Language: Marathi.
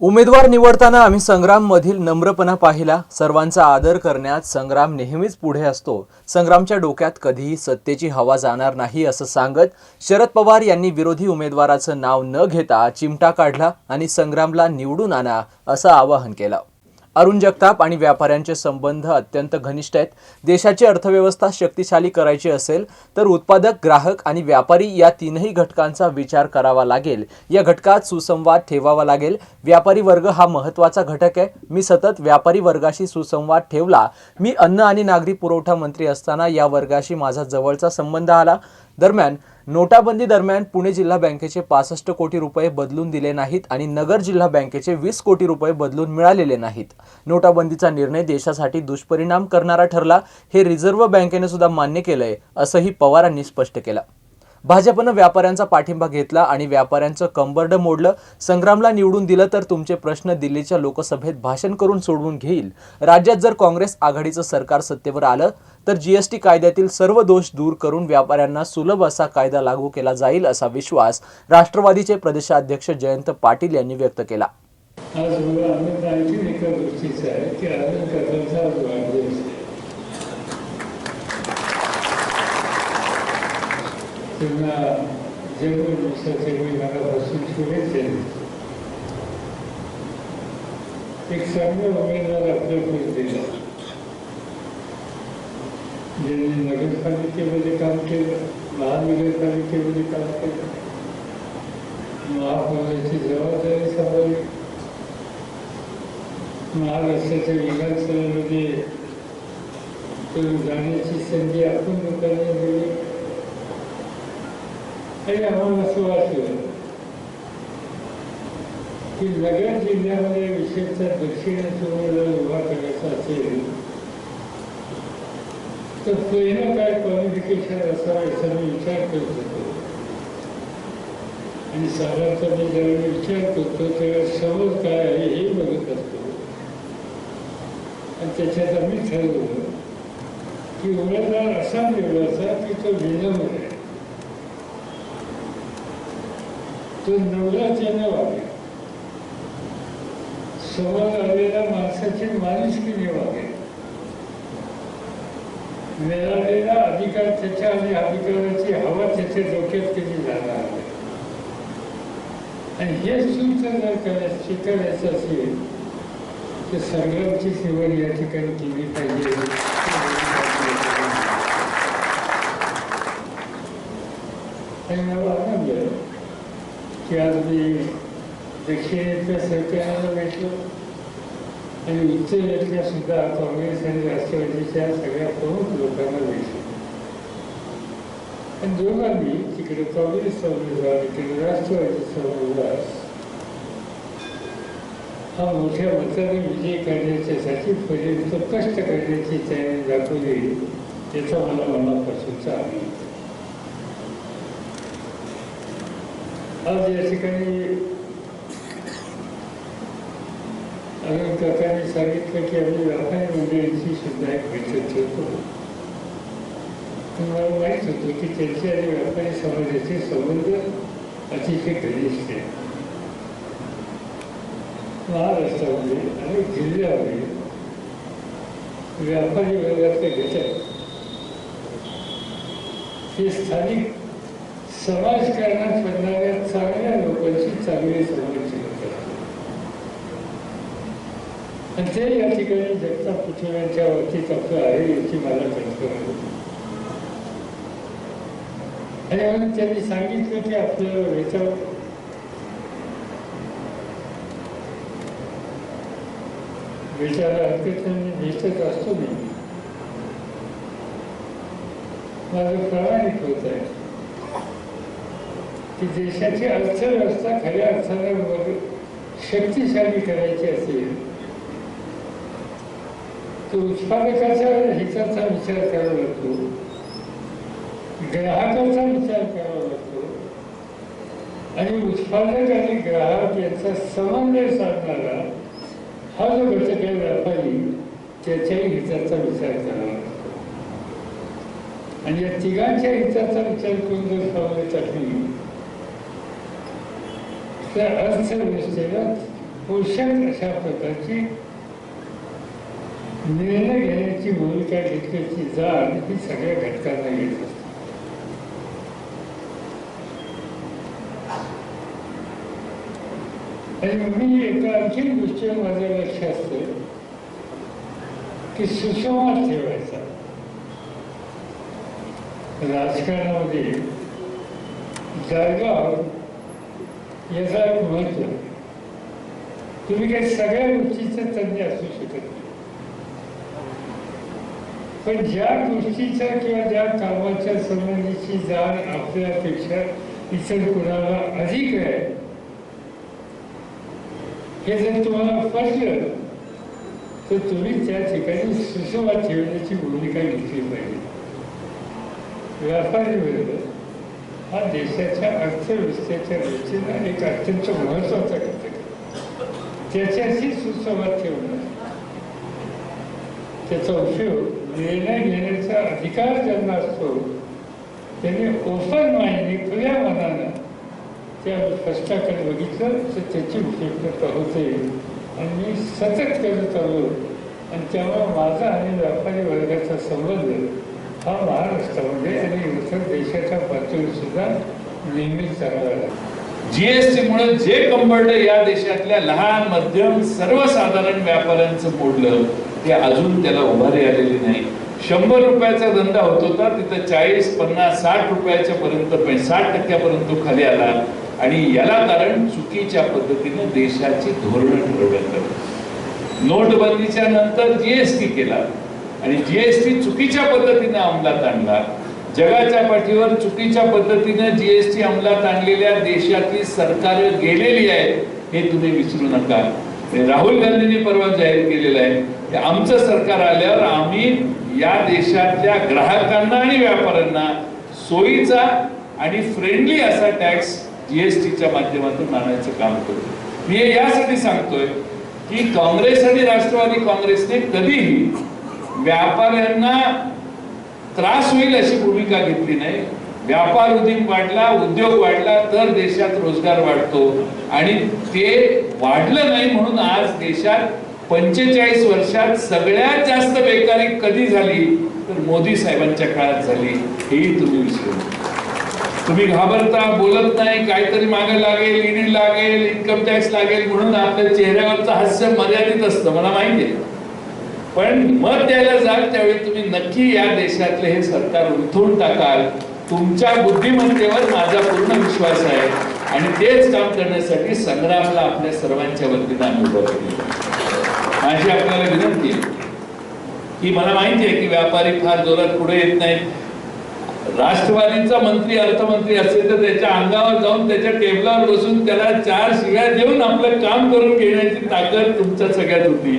उमेदवार निवडताना आम्ही संग्राममधील नम्रपणा पाहिला. सर्वांचा आदर करण्यात संग्राम नेहमीच पुढे असतो. संग्रामच्या डोक्यात कधीही सत्तेची हवा जाणार नाही असं सांगत शरद पवार यांनी विरोधी उमेदवाराचं नाव न घेता चिमटा काढला आणि संग्रामला निवडून आणा असं आवाहन केलं. अरुण जगताप आणि व्यापाऱ्यांचे संबंध अत्यंत घनिष्ठ आहेत. देशाची अर्थव्यवस्था शक्तिशाली करायची असेल तर उत्पादक ग्राहक आणि व्यापारी या तीनही घटकांचा विचार करावा लागेल. या घटकात सुसंवाद ठेवावा लागेल. व्यापारी वर्ग हा महत्त्वाचा घटक आहे. मी सतत व्यापारी वर्गाशी सुसंवाद ठेवला. मी अन्न आणि नागरी पुरवठा मंत्री असताना या वर्गाशी माझा जवळचा संबंध आला. दरम्यान नोटाबंदी दरम्यान पुणे जिल्हा बँकेचे पासष्ट कोटी रुपये बदलून दिले नाहीत आणि नगर जिल्हा बँकेचे वीस कोटी रुपये बदलून मिळालेले नाहीत. नोटाबंदीचा निर्णय देशासाठी दुष्परिणाम करणारा ठरला हे रिझर्व्ह बँकेने सुद्धा मान्य केलंय असंही पवारांनी स्पष्ट केलं. भाजपनं व्यापाऱ्यांचा पाठिंबा घेतला आणि व्यापाऱ्यांचं कंबरडं मोडलं. संग्रामला निवडून दिलं तर तुमचे प्रश्न दिल्लीच्या लोकसभेत भाषण करून सोडवून घेईल. राज्यात जर काँग्रेस आघाडीचं सरकार सत्तेवर आलं तर जीएसटी कायद्यातील सर्व दोष दूर करून व्यापाऱ्यांना सुलभ असा कायदा लागू केला जाईल असा विश्वास राष्ट्रवादीचे प्रदेशाध्यक्ष जयंत पाटील यांनी व्यक्त केला आज मला आनंद आणखी एका गोष्टीचा आहे की अरुण कदमचा आज वाढदिवस आहे. त्यांना जन्मदिवसाचे मी मनापासून शुभेच्छा देतो. एक चांगला उमेदवार आपल्याकडे दिला. ज्यांनी नगरपालिकेमध्ये काम केलं महानगरपालिकेमध्ये काम केलं महापौराची जबाबदारी सांभाळली. महाराष्ट्राच्या विधानसभेमध्ये तो जाण्याची संधी आपण लोकांना दिली. आणि आम्हाला असं वाटलं की नगर जिल्ह्यामध्ये विशेषतः दक्षिणेचा उमेदवार उभा करायचा असेल तर पहिलं काय क्वालिफिकेशन असावं याचा मी विचार करत होतो आणि साधारणतः मी ज्यावेळी विचार करतो तेव्हा समज काय आहे हे बघत असतो आणि त्याच्यात आम्ही ठरवलं की उमेदवार असा निवडायचा की तो विनम्र आहे तो नवराच्याने वागेल समोर आलेल्या माणसाची माणुसकीने वागेल मिळालेला अधिकार त्याच्या आणि अधिकाराची हवा त्याच्या डोक्यात कधी जाणार नाही. आणि हे सूत्र जर करायचं स्वीकारायचं असेल तर संग्रामची निवड या ठिकाणी केली पाहिजे आणि मला आनंद आहे की आज मी दक्षिणेतल्या सरकारला भेटलो आणि उत्तरेतल्या सुद्धा काँग्रेस आणि राष्ट्रवादीच्या सगळ्या प्रमुख लोकांना भेटलो आणि दोघांनी तिकडे काँग्रेसचा उमेदवार इकडे राष्ट्रवादीचा उमेदवार हा मोठ्या मताने विजय करण्याच्यासाठी पर्यंत कष्ट करण्याची तयारी दाखवली त्याचा मला मनापासूनचा आनंद आज या ठिकाणी आणि काकांनी सांगितलं की आम्ही व्यापारी मंडळींची सुद्धा एक बैठक ठेवतो मला माहीत होतं की त्यांचे आणि व्यापारी समाजाचे संबंध अतिशय घनिष्ठ आहे. महाराष्ट्रामध्ये अनेक जिल्ह्यामध्ये व्यापारी वर्गातले घटक हे स्थानिक समाजकारणात पडणाऱ्या चांगल्या लोकांशी चांगले संबंध आणि ते या ठिकाणी जगताप पुतळ्यांच्या वरतीच आपलं आहे याची मला कल्पना आणि म्हणून त्यांनी सांगितलं की आपलं याच्यावर विचारा हरकत नाही भेटत असतो मी माझं प्रामाणिक होत आहे की देशाची अर्थव्यवस्था खऱ्या अर्थानं शक्तिशाली करायची असेल तो उत्पादकाच्या हिताचा विचार करावा लागतो. ग्राहकाचा विचार करावा लागतो. आणि उत्पादक आणि ग्राहक यांचा समन्वय साधणारा हा जो घटक आहे व्यापारी त्याच्याही हिताचा विचार करावा लागतो. आणि या तिघांच्या हिताचा विचार करून जर पावले टाकली त्या अर्थव्यवस्थेला पोषक अशा प्रकारची निर्णय घेण्याची भूमिका घेतल्याची जाण ही सगळ्या घटकांना येत असते. आणि मी एका आणखी गोष्टी माझं लक्ष असतं की सुसंवाद ठेवायचा. राजकारणामध्ये जागा याचा एक महत्त्व. तुम्ही काही सगळ्या गोष्टीचे तज्ञ असू शकत नाही. पण ज्या गोष्टीच्या किंवा ज्या कामाच्या संबंधीची जाण आपल्यापेक्षा इतर कुणाला अधिक आहे हे जर तुम्हाला पटलं तर तुम्ही त्या ठिकाणी सुसंवाद ठेवण्याची भूमिका घेतली पाहिजे. व्यापारी वर्ग हा देशाच्या अर्थव्यवस्थेच्या दृष्टीनं एक अत्यंत महत्त्वाचा घटक त्याच्याशी सुसंवाद ठेवणं त्याचा उपयोग निर्णय घेण्याचा अधिकार ज्यांना असतो त्यांनी ओपन माइंडने खुल्या मनानं त्या कष्टाकडे बघितलं तर त्याची उपयुक्तता होते. आणि मी सतत करत आलो. आणि त्यामुळे माझा आणि व्यापारी वर्गाचा संबंध हा महाराष्ट्रामध्ये आणि इतर देशाच्या पातळीवर सुद्धा नेहमीच चांगला लागला जीएसटीमुळे जे कंबळलं या देशातल्या लहान मध्यम सर्वसाधारण व्यापाऱ्यांचं मोडलं ते अजून त्याला उभारी आलेली नाही. शंभर रुपयाचा धंदा होत होता तिथं चाळीस पन्नास साठ रुपयाच्या पर्यंत साठ टक्क्यापर्यंत तो खाली आला. आणि याला कारण चुकीच्या पद्धतीनं देशाची धोरणं ठरवण्यात नोटबंदीच्या नंतर जीएसटी केला. आणि जीएसटी चुकीच्या पद्धतीने अंमलात आणला. जगाच्या पाठीवर चुकीच्या पद्धतीने जीएसटी अंमलात आणलेल्या देशातली सरकार गेलेली आहेत हे तुम्ही विसरू नका. राहुल गांधींनी परवा जाहीर केलेलं आहे की आमचं सरकार आल्यावर आम्ही या देशातल्या ग्राहकांना आणि व्यापाऱ्यांना सोयीचा आणि फ्रेंडली असा टॅक्स जीएसटीच्या माध्यमातून आणायचं काम करतो. मी हे यासाठी सांगतोय की काँग्रेस आणि राष्ट्रवादी काँग्रेसने कधीही व्यापाऱ्यांना त्रास होईल अशी भूमिका घेतली नाही. व्यापार उद्योग वाढला उद्योग वाढला तर देशात रोजगार वाढतो. आणि ते वाढलं नाही म्हणून आज देशात पंचेचाळीस वर्षात सगळ्यात जास्त बेकारी कधी झाली? तर मोदी साहेबांच्या काळात झाली. हेही तुम्ही विसरू तुम्ही घाबरता बोलत नाही काहीतरी मागे लागेल ईडी लागेल इन्कम टॅक्स लागेल म्हणून आपल्या चेहऱ्यावरचं हास्य मर्यादित असतं मला माहिती आहे. पण मत द्यायला जाल त्यावेळी तुम्ही नक्की या देशातले हे सरकार उलथून टाकाल. तुमच्या बुद्धिमत्तेवर माझा पूर्ण विश्वास आहे. आणि तेच काम करण्यासाठी संग्रामला आपल्या सर्वांच्या वतीनं आम्ही उभं माझी आपल्याला विनंती आहे की मला माहिती आहे की व्यापारी फार जोरात पुढे येत नाहीत. राष्ट्रवादीचा मंत्री अर्थमंत्री असेल तर त्याच्या अंगावर जाऊन त्याच्या टेबलावर बसून त्याला चार शिव्या देऊन आपलं काम करून घेण्याची ताकद तुमच्या सगळ्यात होती.